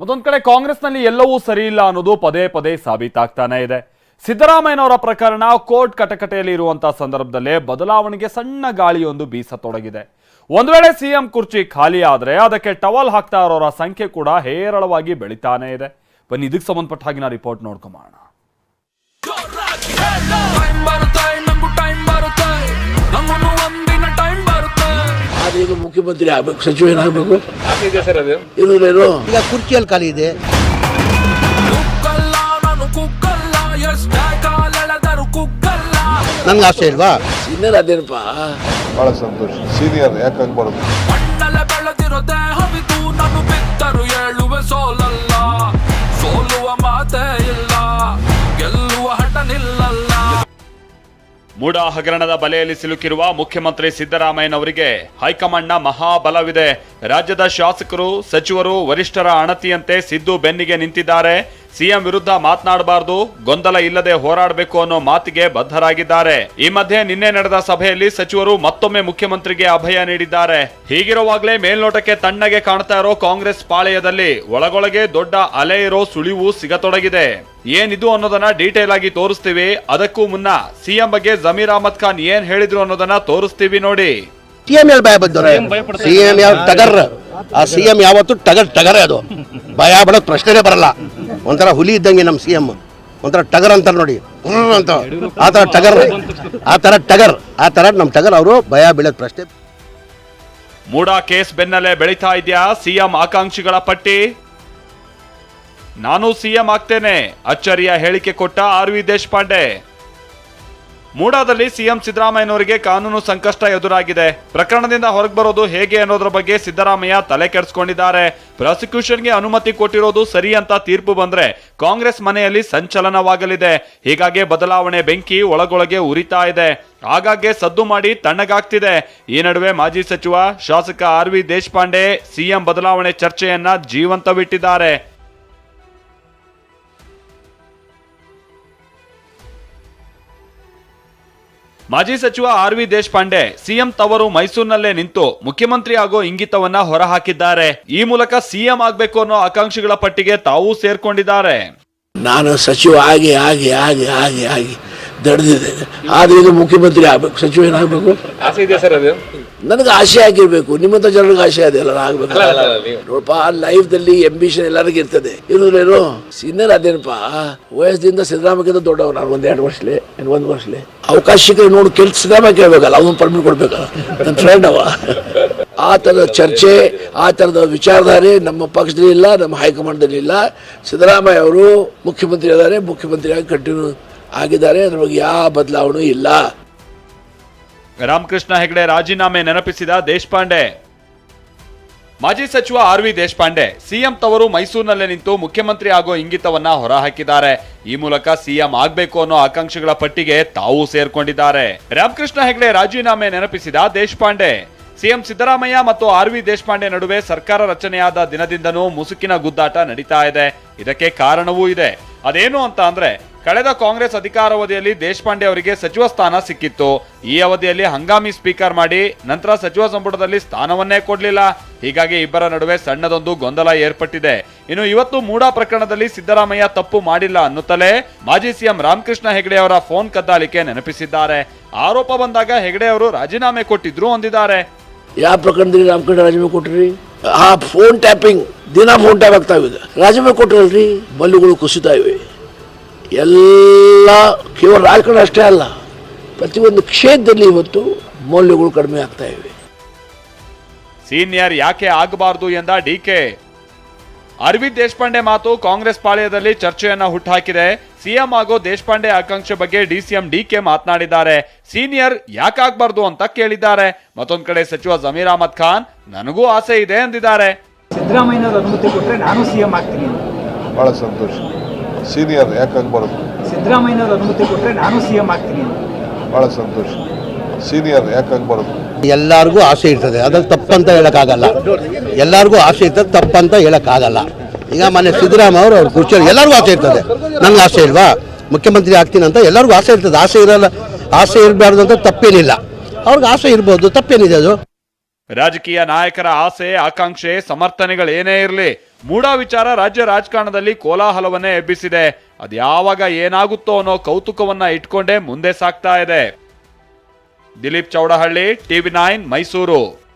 ಮತ್ತೊಂದ್ ಕಡೆ ಕಾಂಗ್ರೆಸ್ನಲ್ಲಿ ಎಲ್ಲವೂ ಸರಿ ಇಲ್ಲ ಅನ್ನೋದು ಪದೇ ಪದೇ ಸಾಬೀತಾಗ್ತಾನೆ ಇದೆ. ಸಿದ್ದರಾಮಯ್ಯನವರ ಪ್ರಕರಣ ಕೋರ್ಟ್ ಕಟಕಟೆಯಲ್ಲಿ ಇರುವಂತಹ ಸಂದರ್ಭದಲ್ಲೇ ಬದಲಾವಣೆಗೆ ಸಣ್ಣ ಗಾಳಿಯೊಂದು ಬೀಸತೊಡಗಿದೆ. ಒಂದು ವೇಳೆ ಸಿಎಂ ಕುರ್ಚಿ ಖಾಲಿ ಆದ್ರೆ ಅದಕ್ಕೆ ಟವಲ್ ಹಾಕ್ತಾ ಇರೋರ ಸಂಖ್ಯೆ ಕೂಡ ಹೇರಳವಾಗಿ ಬೆಳಿತಾನೆ ಇದೆ. ಬನ್ನಿ, ಇದಕ್ಕೆ ಸಂಬಂಧಪಟ್ಟ ಹಾಗಿನ ರಿಪೋರ್ಟ್ ನೋಡ್ಕೊಂಬೋಣ ಮುಖ್ಯಮಂತ್ರಿ ಆಗ್ಬೇಕು ಸಚಿವ ಏನಾಗಬೇಕು ಇರೋದೇನು ಈಗ ಕುರ್ಚಿಯಲ್ಲಿ ಖಾಲಿ ಇದೆ ಕುಕ್ಕಲ್ಲ ನಾನು ಕುಕ್ಕಲ್ಲ ಎಷ್ಟೇ ಕುಕ್ಕಲ್ಲ ನನ್ಗೆ ಆಸೆ ಇಲ್ವಾ? ಇನ್ನೇನು ಅದೇನಪ್ಪ? ಬಹಳ ಸಂತೋಷ. ಸೀನಿಯರ್ ಯಾಕೆ ಆಗ್ಬಾರ್ದು ಮಣ್ಣಲ್ಲೇ ಬೆಳೆದಿರೋ ದೇಹವಿದು ನಾನು ಬಿತ್ತರು ಏಳುವೆ ಸೋಲಲ್ಲ ಮೂಡ ಹಗರಣದ ಬಲೆಯಲ್ಲಿ ಸಿಲುಕಿರುವ ಮುಖ್ಯಮಂತ್ರಿ ಸಿದ್ದರಾಮಯ್ಯನವರಿಗೆ ಹೈಕಮಾಂಡ್ನ ಮಹಾಬಲವಿದೆ. ರಾಜ್ಯದ ಶಾಸಕರು, ಸಚಿವರು, ವರಿಷ್ಠರ ಅಣತಿಯಂತೆ ಸಿದ್ದು ಬೆನ್ನಿಗೆ ನಿಂತಿದ್ದಾರೆ. ಸಿಎಂ ವಿರುದ್ಧ ಮಾತನಾಡಬಾರದು ಗೊಂದಲ ಇಲ್ಲದೆ ಹೋರಾಡಬೇಕು ಅನ್ನೋ ಮಾತಿಗೆ ಬದ್ಧರಾಗಿದ್ದಾರೆ. ಈ ಮಧ್ಯೆ ನಿನ್ನೆ ನಡೆದ ಸಭೆಯಲ್ಲಿ ಸಚಿವರು ಮತ್ತೊಮ್ಮೆ ಮುಖ್ಯಮಂತ್ರಿಗೆ ಅಭಯ ನೀಡಿದ್ದಾರೆ. ಹೀಗಿರುವಾಗಲೇ ಮೇಲ್ನೋಟಕ್ಕೆ ತಣ್ಣಗೆ ಕಾಣ್ತಾ ಇರೋ ಕಾಂಗ್ರೆಸ್ ಪಾಳೆಯದಲ್ಲಿ ಒಳಗೊಳಗೆ ದೊಡ್ಡ ಅಲೆ ಇರೋ ಸುಳಿವು ಸಿಗತೊಡಗಿದೆ. ಏನಿದು ಅನ್ನೋದನ್ನ ಡೀಟೇಲ್ ಆಗಿ ತೋರಿಸ್ತೀವಿ. ಅದಕ್ಕೂ ಮುನ್ನ ಸಿಎಂ ಬಗ್ಗೆ ಜಮೀರ್ ಅಹಮದ್ ಖಾನ್ ಏನ್ ಹೇಳಿದ್ರು ಅನ್ನೋದನ್ನ ತೋರಿಸ್ತೀವಿ ನೋಡಿ. ಸಿಎಂ ಎಲ್ಲಿ ಭಯ ಬಂದವ್ರೆ? ಸಿಎಂ ಯಾವ ಟಗರ್ ಆ ಸಿಎಂ ಯಾವತ್ತು ಟಗರ್ ಟಗರೇ ಅದು. ಭಯ ಬಡೋದು ಪ್ರಶ್ನೆನೇ ಬರಲ್ಲ. ಒಂಥರ ಹುಲಿ ಇದ್ದಂಗೆ ನಮ್ಮ ಸಿ ಎಂ ಒಂಥರ ಟಗರ್ ಅಂತಾರೆ ನೋಡಿ. ಅಂತ. ಆ ಥರ ಟಗರ್. ಆ ಥರ ಟಗರ್. ಆ ಥರ ನಮ್ಮ ಟಗರ್ ಅವರು ಭಯ ಬೀಳೋದು ಪ್ರಶ್ನೆ. ಮೂಡಾ ಕೇಸ್ ಬೆನ್ನಲ್ಲೇ ಬೆಳೀತಾ ಇದೆಯಾ ಸಿಎಂ ಆಕಾಂಕ್ಷಿಗಳ ಪಟ್ಟಿ? ನಾನು ಸಿಎಂ ಆಗ್ತೇನೆ, ಅಚ್ಚರಿಯ ಹೇಳಿಕೆ ಕೊಟ್ಟ ಆರ್ ವಿ ದೇಶಪಾಂಡೆ. ಮೂಡಾದಲ್ಲಿ ಸಿಎಂ ಸಿದ್ದರಾಮಯ್ಯನವರಿಗೆ ಕಾನೂನು ಸಂಕಷ್ಟ ಎದುರಾಗಿದೆ. ಪ್ರಕರಣದಿಂದ ಹೊರಗೆ ಬರೋದು ಹೇಗೆ ಅನ್ನೋದ್ರ ಬಗ್ಗೆ ಸಿದ್ದರಾಮಯ್ಯ ತಲೆ ಕೆಡಿಸಿಕೊಂಡಿದ್ದಾರೆ. ಪ್ರಾಸಿಕ್ಯೂಷನ್ಗೆ ಅನುಮತಿ ಕೊಟ್ಟಿರೋದು ಸರಿ ಅಂತ ತೀರ್ಪು ಬಂದ್ರೆ ಕಾಂಗ್ರೆಸ್ ಮನೆಯಲ್ಲಿ ಸಂಚಲನವಾಗಲಿದೆ. ಹೀಗಾಗಿ ಬದಲಾವಣೆ ಬೆಂಕಿ ಒಳಗೊಳಗೆ ಉರಿತಾ ಇದೆ. ಆಗಾಗ್ಗೆ ಸದ್ದು ಮಾಡಿ ತಣ್ಣಗಾಗ್ತಿದೆ. ಈ ನಡುವೆ ಮಾಜಿ ಸಚಿವ ಶಾಸಕ ಆರ್ ವಿ ದೇಶಪಾಂಡೆ ಸಿಎಂ ಬದಲಾವಣೆ ಚರ್ಚೆಯನ್ನ ಜೀವಂತವಿಟ್ಟಿದ್ದಾರೆ. ಮಾಜಿ ಸಚಿವ ಆರ್ ವಿ ದೇಶಪಾಂಡೆ ಸಿಎಂ ತವರು ಮೈಸೂರಿನಲ್ಲೇ ನಿಂತು ಮುಖ್ಯಮಂತ್ರಿ ಆಗೋ ಇಂಗಿತವನ್ನ ಹೊರಹಾಕಿದ್ದಾರೆ. ಈ ಮೂಲಕ ಸಿಎಂ ಆಗ್ಬೇಕು ಅನ್ನೋ ಆಕಾಂಕ್ಷಿಗಳ ಪಟ್ಟಿಗೆ ತಾವು ಸೇರ್ಕೊಂಡಿದ್ದಾರೆ. ನಾನು ಸಚಿವ ಆಗಿ ಆಗಿ ಆಗಿ ಆಗಿ ಆಗಿ ದಡ್ದಿದೆ ಆದ್ರೆ ಇದು ಮುಖ್ಯಮಂತ್ರಿ ಆಗ್ಬೇಕು? ಸಚಿವ ಏನಾಗಬೇಕು ಅದು? ನನಗೆ ಆಸೆ ಆಗಿರ್ಬೇಕು. ನಿಮ್ಮಂತ ಜನರಿಗೆ ಆಸೆ ಎಲ್ಲ ಆಗ್ಬೇಕು. ನೋಡಪ್ಪ ಲೈಫ್ದಲ್ಲಿ ಎಂಬಿಷನ್ ಎಲ್ಲರಿಗೂ ಇರ್ತದೆ. ಇರೋದ್ರೇನು? ಸೀನಿಯರ್ ಅದೇನಪ್ಪ? ವಯಸ್ಸಿಂದ ಸಿದ್ದರಾಮಯ್ಯ ದೊಡ್ಡವ ನಾನು ಒಂದ್ ಎರಡು ವರ್ಷಲೆ ಇನ್ನು ಒಂದು ವರ್ಷಲೆ. ಅವಕಾಶ ಸಿಕ್ಕರೆ ನೋಡು ಕೆಲ್ಸ ಸಿದ್ದರಾಮಯ್ಯ ಕೇಳ್ಬೇಕಲ್ಲ ಅವನು ಪರ್ಮಿಟ್ ಕೊಡ್ಬೇಕಲ್ಲ. ನನ್ನ ಫ್ರೆಂಡ್ ಅವ. ಆ ಥರದ ಚರ್ಚೆ ಆ ಥರದ ವಿಚಾರಧಾರೆ ನಮ್ಮ ಪಕ್ಷದಲ್ಲಿ ಇಲ್ಲ ನಮ್ಮ ಹೈಕಮಾಂಡ್ದಲ್ಲಿ ಇಲ್ಲ. ಸಿದ್ದರಾಮಯ್ಯ ಅವರು ಮುಖ್ಯಮಂತ್ರಿ ಇದ್ದಾರೆ ಮುಖ್ಯಮಂತ್ರಿಯಾಗಿ ಕಂಟಿನ್ಯೂ ಆಗಿದ್ದಾರೆ ಬಗ್ಗೆ ಯಾವ ಬದಲಾವಣೆ ಇಲ್ಲ. ರಾಮಕೃಷ್ಣ ಹೆಗಡೆ ರಾಜೀನಾಮೆ ನೆನಪಿಸಿದ ದೇಶಪಾಂಡೆ. ಮಾಜಿ ಸಚಿವ ಆರ್ ವಿ ದೇಶಪಾಂಡೆ, ಸಿಎಂ ತವರು ಮೈಸೂರಿನಲ್ಲೇ ನಿಂತು ಮುಖ್ಯಮಂತ್ರಿ ಆಗೋ ಇಂಗಿತವನ್ನ ಹೊರಹಾಕಿದ್ದಾರೆ. ಈ ಮೂಲಕ ಸಿಎಂ ಆಗ್ಬೇಕು ಅನ್ನೋ ಆಕಾಂಕ್ಷಿಗಳ ಪಟ್ಟಿಗೆ ತಾವು ಸೇರ್ಕೊಂಡಿದ್ದಾರೆ. ರಾಮಕೃಷ್ಣ ಹೆಗಡೆ ರಾಜೀನಾಮೆ ನೆನಪಿಸಿದ ದೇಶಪಾಂಡೆ, ಸಿಎಂ ಸಿದ್ದರಾಮಯ್ಯ ಮತ್ತು ಆರ್ ವಿ ದೇಶಪಾಂಡೆ ನಡುವೆ ಸರ್ಕಾರ ರಚನೆಯಾದ ದಿನದಿಂದನೂ ಮುಸುಕಿನ ಗುದ್ದಾಟ ನಡೀತಾ ಇದೆ. ಇದಕ್ಕೆ ಕಾರಣವೂ ಇದೆ. ಅದೇನು ಅಂತ ಅಂದ್ರೆ ಕಳೆದ ಕಾಂಗ್ರೆಸ್ ಅಧಿಕಾರಾವಧಿಯಲ್ಲಿ ದೇಶಪಾಂಡೆ ಅವರಿಗೆ ಸಚಿವ ಸ್ಥಾನ ಸಿಕ್ಕಿತ್ತು. ಈ ಅವಧಿಯಲ್ಲಿ ಹಂಗಾಮಿ ಸ್ಪೀಕರ್ ಮಾಡಿ ನಂತರ ಸಚಿವ ಸಂಪುಟದಲ್ಲಿ ಸ್ಥಾನವನ್ನೇ ಕೊಡಲಿಲ್ಲ. ಹೀಗಾಗಿ ಇಬ್ಬರ ನಡುವೆ ಸಣ್ಣದೊಂದು ಗೊಂದಲ ಏರ್ಪಟ್ಟಿದೆ. ಇನ್ನು ಇವತ್ತು ಮೂಡಾ ಪ್ರಕರಣದಲ್ಲಿ ಸಿದ್ದರಾಮಯ್ಯ ತಪ್ಪು ಮಾಡಿಲ್ಲ ಅನ್ನುತ್ತಲೇ ಮಾಜಿ ಸಿಎಂ ರಾಮಕೃಷ್ಣ ಹೆಗಡೆ ಅವರ ಫೋನ್ ಕದ್ದಾಲಿಕೆ ನೆನಪಿಸಿದ್ದಾರೆ. ಆರೋಪ ಬಂದಾಗ ಹೆಗಡೆ ಅವರು ರಾಜೀನಾಮೆ ಕೊಟ್ಟಿದ್ರು ಅಂದಿದ್ದಾರೆ. ಯಾವ ಪ್ರಕರಣದಲ್ಲಿ ರಾಮಕೃಷ್ಣ ರಾಜೀನಾಮೆ ಕೊಟ್ರಿ ಆ ಫೋನ್ ಟ್ಯಾಪಿಂಗ್ ದಿನ ಫೋನ್ ಟ್ಯಾಪ್ ಆಗ್ತಾ ಇದೆ. ರಾಜೀನಾಮೆ ಕೊಟ್ಟಿರಲ್ರಿ? ಬಲ್ಲುಗಳು ಕುಸಿತಾ ಇವೆ. ಎಲ್ಲ ಕೇವಲ ರಾಜಕಾರಣ ಅಷ್ಟೇ ಅಲ್ಲ ಪ್ರತಿಯೊಂದು ಕ್ಷೇತ್ರದಲ್ಲಿ ಇವತ್ತು ಮೌಲ್ಯಗಳು ಕಡಿಮೆ ಆಗ್ತಾ ಇವೆ. ಸೀನಿಯರ್ ಯಾಕೆ ಆಗಬಾರದು ಎಂದ ಡಿಕೆ ಅರವಿಂದ್ ದೇಶಪಾಂಡೆ ಮಾತು ಕಾಂಗ್ರೆಸ್ ಪಾಳ್ಯದಲ್ಲಿ ಚರ್ಚೆಯನ್ನ ಹುಟ್ಟುಹಾಕಿದೆ ಸಿಎಂ ಆಗೋ ದೇಶಪಾಂಡೆ ಆಕಾಂಕ್ಷೆ ಬಗ್ಗೆ ಡಿಸಿಎಂ ಡಿಕೆ ಮಾತನಾಡಿದ್ದಾರೆ. ಸೀನಿಯರ್ ಯಾಕಾಗಬಾರ್ದು ಅಂತ ಕೇಳಿದ್ದಾರೆ. ಮತ್ತೊಂದ್ ಕಡೆ ಸಚಿವ ಜಮೀರ್ ಅಹಮದ್ ಖಾನ್ ನನಗೂ ಆಸೆ ಇದೆ ಎಂದಿದ್ದಾರೆ. ಸಿದ್ದರಾಮಯ್ಯ ಅನುಮತಿ ಕೊಟ್ಟರೆ ನಾನು ಸಿಎಂ ಆಗ್ತೀನಿ ಬಹಳ ಸಂತೋಷ. ಸೀನಿಯರ್ ಯಾಕೆ ಆಗ್ಬಾರ್ದು ಸಿದ್ದರಾಮಯ್ಯನವ್ರ ಅನುಮತಿ ಕೊಟ್ಟರೆ ನಾನು ಸಿ ಎಂ ಆಗ್ತೀನಿ ಭಾಳ ಬಹಳ ಸಂತೋಷ. ಸೀನಿಯರ್ ಯಾಕೆ ಆಗ್ಬಾರ್ದು ಎಲ್ಲರಿಗೂ ಆಸೆ ಇರ್ತದೆ. ಅದ್ರಲ್ಲಿ ತಪ್ಪಂತ ಹೇಳೋಕ್ಕಾಗಲ್ಲ. ಎಲ್ಲರಿಗೂ ಆಸೆ ಇರ್ತದೆ ತಪ್ಪಂತ ಹೇಳೋಕ್ಕಾಗಲ್ಲ. ಈಗ ಮನೆ ಸಿದ್ದರಾಮಯ್ಯ ಅವರು ಅವ್ರ ಕುರ್ಚಿಯಲ್ಲಿ ಎಲ್ಲರಿಗೂ ಆಸೆ ಇರ್ತದೆ. ನನಗೆ ಆಸೆ ಇಲ್ವಾ? ಮುಖ್ಯಮಂತ್ರಿ ಆಗ್ತೀನಿ ಅಂತ ಎಲ್ಲರಿಗೂ ಆಸೆ ಇರ್ತದೆ. ಆಸೆ ಇರಲ್ಲ ಆಸೆ ಇರಬಾರ್ದು ಅಂತ ತಪ್ಪೇನಿಲ್ಲ. ಅವ್ರಿಗೆ ಆಸೆ ಇರ್ಬೋದು ತಪ್ಪೇನಿದೆ ಅದು. ರಾಜಕೀಯ ನಾಯಕರ ಆಸೆ, ಆಕಾಂಕ್ಷೆ, ಸಮರ್ಥನೆಗಳೇನೇ ಇರಲಿ ಮೂಡಾ ವಿಚಾರ ರಾಜ್ಯ ರಾಜಕಾರಣದಲ್ಲಿ ಕೋಲಾಹಲವನ್ನೇ ಎಬ್ಬಿಸಿದೆ. ಅದ್ಯಾವಾಗ ಏನಾಗುತ್ತೋ ಅನ್ನೋ ಕೌತುಕವನ್ನ ಇಟ್ಕೊಂಡೇ ಮುಂದೆ ಸಾಗ್ತಾ ಇದೆ. Dilip Chowdahalli, TV nine, Mysuru.